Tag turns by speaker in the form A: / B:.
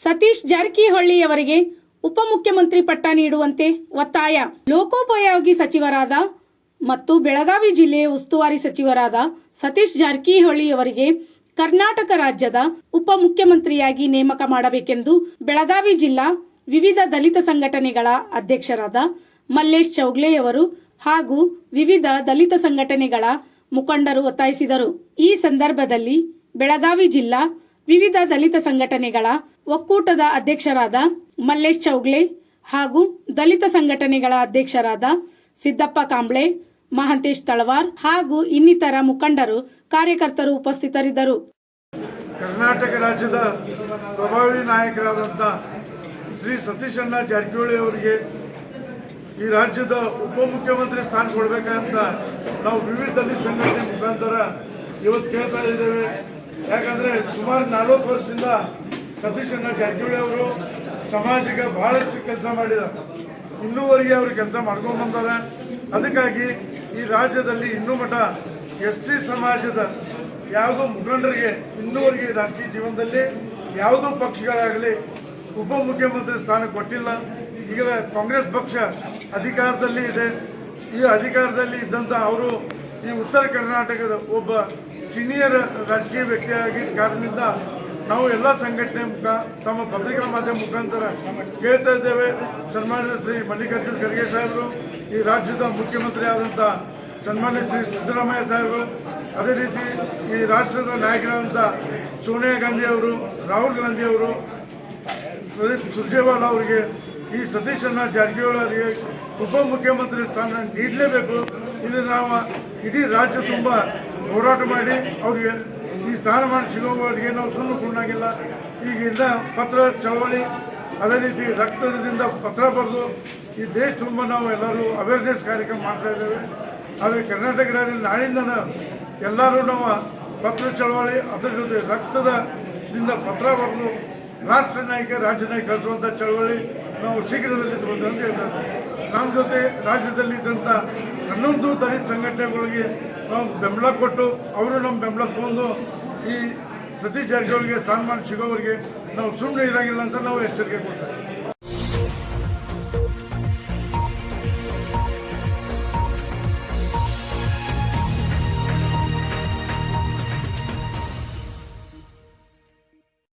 A: ಸತೀಶ್ ಜಾರಕಿಹೊಳಿಯವರಿಗೆ ಉಪಮುಖ್ಯಮಂತ್ರಿ ಪಟ್ಟ ನೀಡುವಂತೆ ಒತ್ತಾಯ. ಲೋಕೋಪಯೋಗಿ ಸಚಿವರಾದ ಮತ್ತು ಬೆಳಗಾವಿ ಜಿಲ್ಲೆಯ ಉಸ್ತುವಾರಿ ಸಚಿವರಾದ ಸತೀಶ್ ಜಾರಕಿಹೊಳಿ ಅವರಿಗೆ ಕರ್ನಾಟಕ ರಾಜ್ಯದ ಉಪಮುಖ್ಯಮಂತ್ರಿಯಾಗಿ ನೇಮಕ ಮಾಡಬೇಕೆಂದು ಬೆಳಗಾವಿ ಜಿಲ್ಲಾ ವಿವಿಧ ದಲಿತ ಸಂಘಟನೆಗಳ ಅಧ್ಯಕ್ಷರಾದ ಮಲ್ಲೇಶ್ ಚೌಗ್ಲೆಯವರು ಹಾಗೂ ವಿವಿಧ ದಲಿತ ಸಂಘಟನೆಗಳ ಮುಖಂಡರು ಒತ್ತಾಯಿಸಿದರು. ಈ ಸಂದರ್ಭದಲ್ಲಿ ಬೆಳಗಾವಿ ಜಿಲ್ಲಾ ವಿವಿಧ ದಲಿತ ಸಂಘಟನೆಗಳ ಒಕ್ಕೂಟದ ಅಧ್ಯಕ್ಷರಾದ ಮಲ್ಲೇಶ್ ಚೌಗ್ಲೆ ಹಾಗೂ ದಲಿತ ಸಂಘಟನೆಗಳ ಅಧ್ಯಕ್ಷರಾದ ಸಿದ್ದಪ್ಪ ಕಾಂಬ್ಳೆ, ಮಹಂತೇಶ್ ತಳವಾರ್ ಹಾಗೂ ಇನ್ನಿತರ ಮುಖಂಡರು, ಕಾರ್ಯಕರ್ತರು ಉಪಸ್ಥಿತರಿದ್ದರು.
B: ಕರ್ನಾಟಕ ರಾಜ್ಯದ ಪ್ರಭಾವಿ ನಾಯಕರಾದಂಥ ಶ್ರೀ ಸತೀಶಣ್ಣ ಜಾರಕಿಹೊಳಿ ಅವರಿಗೆ ಈ ರಾಜ್ಯದ ಉಪಮುಖ್ಯಮಂತ್ರಿ ಸ್ಥಾನ ಕೊಡಬೇಕಂತ ನಾವು ವಿವಿಧ ದಲಿತ ಸಂಘಟನೆ ಮುಖಾಂತರ ಇವತ್ತು ಕೇಳ್ತಾ ಇದ್ದೇವೆ. ಯಾಕಂದರೆ ಸುಮಾರು ನಲವತ್ತು ವರ್ಷದಿಂದ ಸತೀಶಣ್ಣ ಜಾರಕಿಹೊಳಿ ಅವರು ಸಮಾಜಕ್ಕೆ ಬಹಳಷ್ಟು ಕೆಲಸ ಮಾಡಿದ್ದಾರೆ. ಇನ್ನೂವರೆಗೆ ಅವರು ಕೆಲಸ ಮಾಡ್ಕೊಂಡು ಬಂದಾರೆ. ಅದಕ್ಕಾಗಿ ಈ ರಾಜ್ಯದಲ್ಲಿ ಇನ್ನೂ ಮಠ ಎಸ್ ಟಿ ಸಮಾಜದ ಯಾವುದೋ ಮುಖಂಡರಿಗೆ ಇನ್ನೂವರೆಗೆ ರಾಜಕೀಯ ಜೀವನದಲ್ಲಿ ಯಾವುದೋ ಪಕ್ಷಗಳಾಗಲಿ ಉಪಮುಖ್ಯಮಂತ್ರಿ ಸ್ಥಾನ ಕೊಟ್ಟಿಲ್ಲ. ಈಗ ಕಾಂಗ್ರೆಸ್ ಪಕ್ಷ ಅಧಿಕಾರದಲ್ಲಿ ಇದೆ. ಈ ಅಧಿಕಾರದಲ್ಲಿ ಇದ್ದಂಥ ಅವರು ಈ ಉತ್ತರ ಕರ್ನಾಟಕದ ಒಬ್ಬ ಸೀನಿಯರ್ ರಾಜಕೀಯ ವ್ಯಕ್ತಿಯಾಗಿ ಕಾರಣದಿಂದ ನಾವು ಎಲ್ಲ ಸಂಘಟನೆ ಮುಖ ತಮ್ಮ ಪತ್ರಿಕಾ ಮಾಧ್ಯಮ ಮುಖಾಂತರ ಕೇಳ್ತಾ ಇದ್ದೇವೆ. ಸನ್ಮಾನ್ಯ ಶ್ರೀ ಮಲ್ಲಿಕಾರ್ಜುನ್ ಖರ್ಗೆ ಸಾಹೇಬರು, ಈ ರಾಜ್ಯದ ಮುಖ್ಯಮಂತ್ರಿ ಆದಂಥ ಸನ್ಮಾನ್ಯ ಶ್ರೀ ಸಿದ್ದರಾಮಯ್ಯ ಸಾಹೇಬರು, ಅದೇ ರೀತಿ ಈ ರಾಷ್ಟ್ರದ ನಾಯಕರಾದಂಥ ಸೋನಿಯಾ ಗಾಂಧಿ ಅವರು, ರಾಹುಲ್ ಗಾಂಧಿ ಅವರು, ಪ್ರದೀಪ್ ಸುರ್ಜೇವಾಲಾ ಅವರಿಗೆ ಈ ಸತೀಶಣ್ಣ ಜಾರಕಿಹೊಳಿ ಅವರಿಗೆ ಉಪಮುಖ್ಯಮಂತ್ರಿ ಸ್ಥಾನ ನೀಡಲೇಬೇಕು. ಇದು ನಾವು ಇಡೀ ರಾಜ್ಯ ತುಂಬ ಹೋರಾಟ ಮಾಡಿ ಅವರಿಗೆ ಸ್ಥಾನಮಾನ ಸಿಗೋವರೆಗೆ ನಾವು ಸುಮ್ಮನೆ ಕೊಂಡಾಗಿಲ್ಲ. ಈಗಿಂದ ಪತ್ರ ಚಳವಳಿ ಅದೇ ರೀತಿ ರಕ್ತದಿಂದ ಪತ್ರ ಬರೆದು ಈ ದೇಶ ತುಂಬ ನಾವು ಎಲ್ಲರೂ ಅವೇರ್ನೆಸ್ ಕಾರ್ಯಕ್ರಮ ಮಾಡ್ತಾ ಇದ್ದೇವೆ. ಆದರೆ ಕರ್ನಾಟಕ ರಾಜ್ಯದಲ್ಲಿ ನಾಳಿಂದ ಎಲ್ಲರೂ ನಾವು ಪತ್ರ, ಚಳವಳಿ, ಅದರ ಜೊತೆ ರಕ್ತದಿಂದ ಪತ್ರ ಬರೆದು ರಾಷ್ಟ್ರ ನಾಯಕ, ರಾಜ್ಯ ನಾಯಕ ಕಳಿಸುವಂಥ ಚಳವಳಿ ನಾವು ಶೀಘ್ರದಲ್ಲಿ ತಗೊಂಡು ಅಂತ ಹೇಳ್ತಾರೆ. ನಮ್ಮ ಜೊತೆ ರಾಜ್ಯದಲ್ಲಿ ಇದ್ದಂಥ ಹನ್ನೊಂದು ದಲಿತ ಸಂಘಟನೆಗಳಿಗೆ ನಾವು ಬೆಂಬಲ ಕೊಟ್ಟು ಅವರು ನಮ್ಮ ಬೆಂಬಲ ತಗೊಂಡು ಈ ಸತೀಶ್ ಜಾರಕಿಹೊಳಿಗೆ ಸ್ಥಾನಮಾನ ಸಿಗೋವರಿಗೆ ನಾವು ಸುಮ್ಮನೆ ಇರೋಂಗಿಲ್ಲ ಅಂತ ನಾವು ಎಚ್ಚರಿಕೆ ಕೊಡ್ತೇವೆ.